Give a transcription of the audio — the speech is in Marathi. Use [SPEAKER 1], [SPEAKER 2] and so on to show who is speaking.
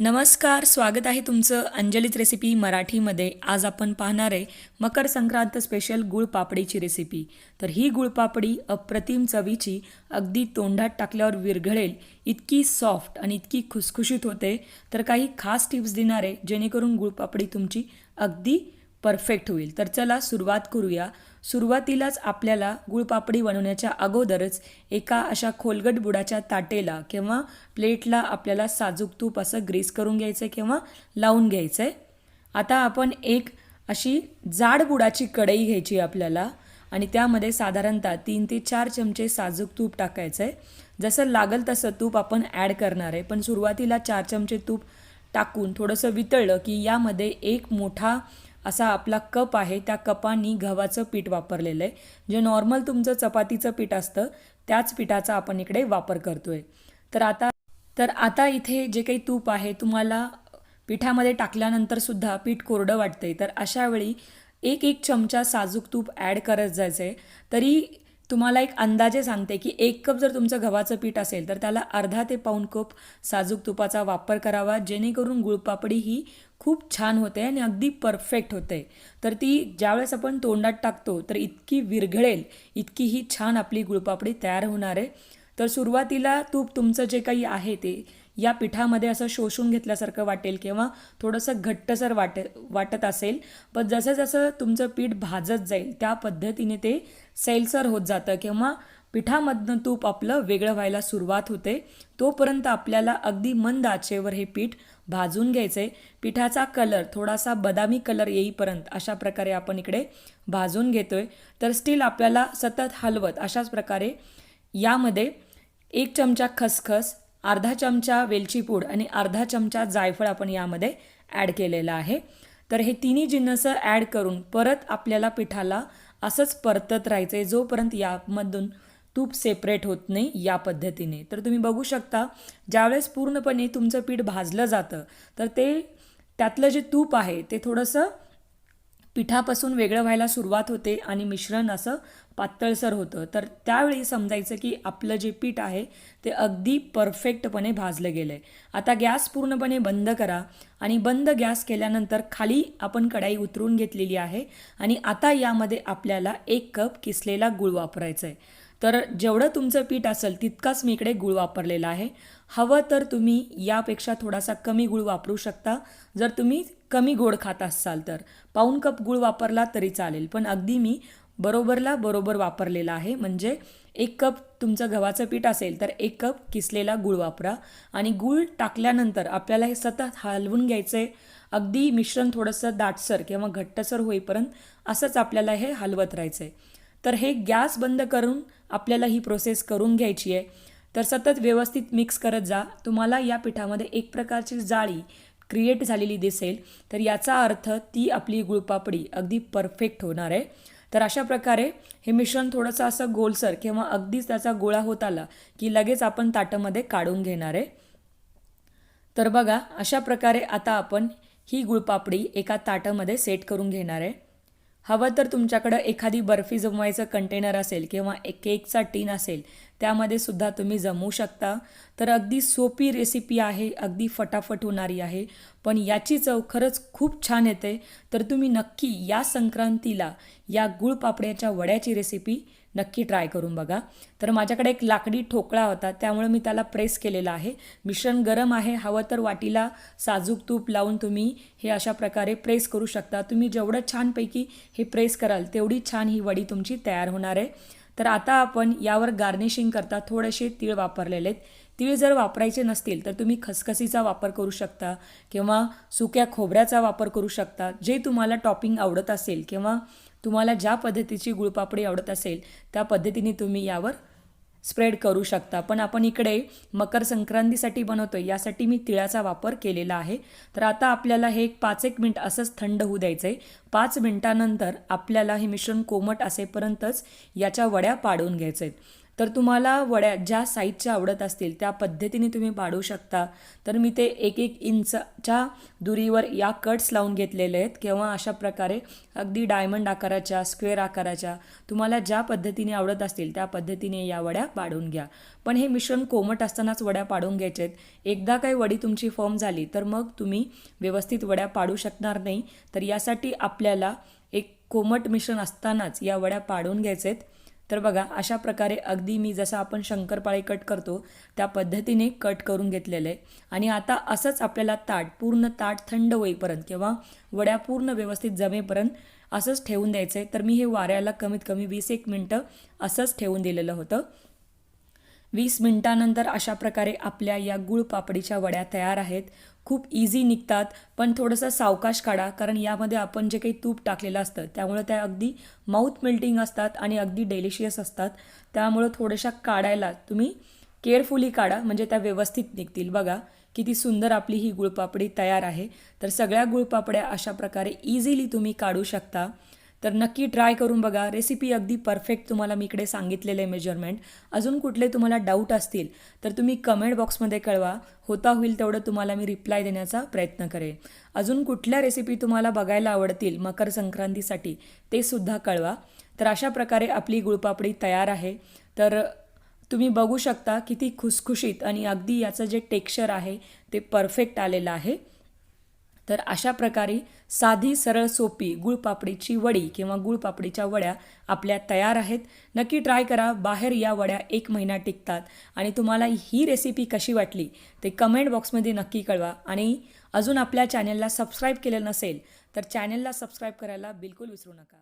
[SPEAKER 1] नमस्कार स्वागत आहे तुमचं अंजलीच रेसिपी मराठीमध्ये. आज आपण पाहणार आहे मकर संक्रांत स्पेशल गुळ पापडीची रेसिपी तर ही गुळ पापडी अप्रतिम चवीची अगदी तोंडात टाकल्यावर विरघळेल इतकी सॉफ्ट आणि इतकी खुसखुशीत होते. तर काही खास टिप्स देणार आहे जेणेकरून गुळ पापडी तुमची अगदी परफेक्ट होईल. तर चला सुरुवात करूया. सुरुवातीलाच आपल्याला गुळपापडी बनवण्याच्या अगोदरच एका अशा खोलगट बुडाच्या ताटेला किंवा प्लेटला आपल्याला साजूक तूप असं ग्रीस करून घ्यायचं आहे किंवा लावून घ्यायचं आहे आता आपण एक अशी जाड बुडाची कढई घ्यायची आपल्याला आणि त्यामध्ये साधारणतः तीन ते चार चमचे साजूक तूप टाकायचं आहे जसं लागल तसं तूप आपण ॲड करणार आहे. पण सुरुवातीला चार चमचे तूप टाकून थोडंसं वितळलं की यामध्ये एक मोठा असा आपला कप आहे त्या कपानी गव्हाचं पीठ वापरलेलं आहे. जे नॉर्मल तुमचं चपातीचं पीठ असतं त्याच पिठाचा आपण इकडे वापर करतो आहे तर आता तर आता इथे जे काही तूप आहे तुम्हाला पिठामध्ये टाकल्यानंतरसुद्धा पीठ कोरडं वाटतं आहे तर अशावेळी एक एक चमचा साजूक तूप ॲड करत जायचं आहे तरी तुम्हाला एक अंदाजे सांगते की एक कप जर तुमचं गव्हाचं पीठ असेल तर त्याला अर्धा ते पाऊण कप साजूक तुपाचा वापर करावा. जेणेकरून गुळपापडी ही खूप छान होते आणि अगदी परफेक्ट होते. तर ती ज्यावेळेस आपण तोंडात टाकतो तर इतकी विरघळेल इतकी ही छान आपली गुळपापडी तयार होणार आहे. तर सुरुवातीला तूप तुमचं जे काही आहे ते या पिठामध्ये असं शोषून घेतल्यासारखं वाटेल किंवा थोडंसं घट्टसर वाटे वाटत असेल. पण जसं जसं तुमचं पीठ भाजत जाईल त्या पद्धतीने ते सैलसर होत जातं किंवा पिठामधनं तूप आपलं वेगळं व्हायला सुरुवात होते. तोपर्यंत आपल्याला अगदी मंद आचेवर हे पीठ भाजून घ्यायचं आहे पिठाचा कलर थोडासा बदामी कलर येईपर्यंत अशा प्रकारे आपण इकडे भाजून घेतोय. तर स्टील आपल्याला सतत हलवत अशाच प्रकारे यामध्ये एक चमचा खसखस अर्धा चमचा वेलची पूड आणि अर्धा चमचा जायफळ आपण यामध्ये ॲड केलेलं आहे. तर हे तिन्ही जिन्नसं ॲड करून परत आपल्याला पिठाला असंच परतत राहायचं आहे जोपर्यंत यामधून तूप सेपरेट होत नाही या पद्धतीने. तर तुम्ही बघू शकता ज्यावेळेस पूर्णपणे तुमचं पीठ भाजलं जातं तर ते त्यातलं जे तूप आहे ते थोडंसं पिठापासून वेगळं व्हायला सुरुवात होते आणि मिश्रण असं पातळसर होतं. तर त्यावेळी समजायचं की आपलं जे पीठ आहे ते अगदी परफेक्टपणे भाजलं गेलं आहे आता गॅस पूर्णपणे बंद करा आणि बंद गॅस केल्यानंतर खाली आपण कढाई उतरून घेतलेली आहे आणि आता यामध्ये आपल्याला एक कप किसलेला गूळ वापरायचा आहे तर जेवढं तुमचं पीठ असेल तितकाच मी इकडे गूळ वापरलेला आहे. हवं तर तुम्ही यापेक्षा थोडासा कमी गूळ वापरू शकता. जर तुम्ही कमी गोड खात असाल तर. पाऊन कप गूळ वापरला तरी चालेल पण अगदी मी बरोबरला बरोबर वापरलेला आहे. म्हणजे एक कप तुमचं गव्हाचं पीठ असेल तर एक कप किसलेला गूळ वापरा. आणि गूळ टाकल्यानंतर आपल्याला हे सतत हलवून घ्यायचं आहे अगदी मिश्रण थोडंसं दाटसर किंवा घट्टसर होईपर्यंत असंच आपल्याला हे हलवत राहायचं आहे तर हे गॅस बंद करून आपल्याला ही प्रोसेस करून घ्यायची आहे. तर सतत व्यवस्थित मिक्स करत जा. तुम्हाला या पिठामध्ये एक प्रकारची जाळी क्रिएट झालेली दिसेल. तर याचा अर्थ ती आपली गुळपापडी अगदी परफेक्ट होणार आहे. तर अशा प्रकारे हे मिश्रण थोडंसं असं गोलसर किंवा अगदीच त्याचा गोळा होत आला की लगेच आपण ताटामध्ये काढून घेणार आहे. तर बघा अशा प्रकारे आता आपण ही गुळपापडी एका ताटामध्ये सेट करून घेणार आहे. हवं तर तुमच्याकडं एखादी बर्फी जमवायचं कंटेनर असेल किंवा एक केकचा टीन असेल त्यामध्ये सुद्धा तुम्ही जमवू शकता. तर अगदी सोपी रेसिपी आहे अगदी फटाफट होणारी आहे. पण याची चव खरंच खूप छान येते. तर तुम्ही नक्की या संक्रांतीला या गुळपापड्याच्या वड्याची रेसिपी नक्की ट्राय करून बघा. तर माझ्याकडे एक लाकडी ठोकळा होता त्यामुळे मी त्याला प्रेस केलेला आहे. मिश्रण गरम आहे हवं तर वाटीला साजूक तूप लावून तुम्ही हे अशा प्रकारे प्रेस करू शकता. तुम्ही जेवढं छानपैकी हे प्रेस कराल तेवढी छान ही वडी तुमची तयार होणार आहे. तर आता आपण यावर गार्निशिंग करता थोडेसे तीळ वापरलेले आहेत तीळ जर वापरायचे नसतील तर तुम्ही खसखसीचा वापर करू शकता किंवा सुक्या खोबऱ्याचा वापर करू शकता. जे तुम्हाला टॉपिंग आवडत असेल किंवा तुम्हाला ज्या पद्धतीची गुळपापडी आवडत असेल त्या पद्धतीने तुम्ही यावर स्प्रेड करू शकता. पण आपण इकडे मकर संक्रांतीसाठी बनवतो यासाठी मी तिळाचा वापर केलेला आहे. तर आता आपल्याला हे एक पाच एक मिनिट असंच थंड होऊ द्यायचं आहे पाच मिनिटानंतर आपल्याला हे मिश्रण कोमट असेपर्यंतच याच्या वड्या पाडून घ्यायचे आहेत तर तुम्हाला वड्या ज्या साईजच्या आवडत असतील त्या पद्धतीने तुम्ही पाडू शकता. तर मी ते एक एक इंचच्या दुरीवर या कट्स लावून घेतलेले आहेत. किंवा अशा प्रकारे अगदी डायमंड आकाराच्या स्क्वेअर आकाराच्या तुम्हाला ज्या पद्धतीने आवडत असतील त्या पद्धतीने या वड्या पाडून घ्या. पण हे मिश्रण कोमट असतानाच वड्या पाडून घ्यायचे आहेत. एकदा काही वडी तुमची फॉर्म झाली तर मग तुम्ही व्यवस्थित वड्या पाडू शकणार नाही. तर यासाठी आपल्याला एक कोमट मिश्रण असतानाच या वड्या पाडून घ्यायचे आहेत. तर बघा अशा प्रकारे अगदी मी जसं आपण शंकरपाळी कट करतो त्या पद्धतीने कट करून घेतलेलं आहे. आणि आता असंच आपल्याला ताट पूर्ण ताट थंड होईपर्यंत किंवा वड्या पूर्ण व्यवस्थित जमेपर्यंत असंच ठेवून द्यायचं आहे. तर मी हे वाऱ्याला कमीत कमी वीस एक मिनटं असंच ठेवून दिलेलं होतं. वीस मिनटानंतर अशा प्रकारे आपल्या या गुळ पापडीच्या वड्या तयार आहेत. खूप इझी निघतात पण थोडंसं सावकाश काढा कारण यामध्ये आपण जे काही तूप टाकलेलं असतं त्यामुळे त्या अगदी माउथ मेल्टिंग असतात आणि अगदी डेलिशियस असतात. त्यामुळं थोड्याशा काढायला तुम्ही केअरफुली काढा म्हणजे त्या व्यवस्थित निघतील. बघा किती सुंदर आपली ही गुळपापडी तयार आहे. तर सगळ्या गुळपापड्या अशा प्रकारे इझिली तुम्ही काढू शकता. तर नक्की ट्राय करून बघा. रेसिपी अगदी परफेक्ट तुम्हाला मी इकडे सांगितलेले मेजरमेंट अजून कुठले तुम्हाला डाऊट असतील तर तुम्ही कमेंट बॉक्समध्ये कळवा. होता होईल तेवढं तुम्हाला मी रिप्लाय देण्याचा प्रयत्न करेन. अजून कुठल्या रेसिपी तुम्हाला बघायला आवडतील मकर संक्रांतीसाठी ते सुद्धा कळवा. तर अशा प्रकारे आपली गुळपापडी तयार आहे. तर तुम्ही बघू शकता किती खुसखुशीत आणि अगदी याचं जे टेक्स्चर आहे ते परफेक्ट आलेलं आहे. तर अशा प्रकारे साधी सरळ सोपी गुळपापडीची वडी किंवा गुळपापडीच्या वड्या आपल्या तयार आहेत. नक्की ट्राय करा. बाहेर या वड्या एक महिना टिकतात. आणि तुम्हाला ही रेसिपी कशी वाटली ते कमेंट बॉक्समध्ये नक्की कळवा. आणि अजून आपल्या चॅनलला सबस्क्राईब केलं नसेल तर चॅनलला सबस्क्राईब करायला बिलकुल विसरू नका.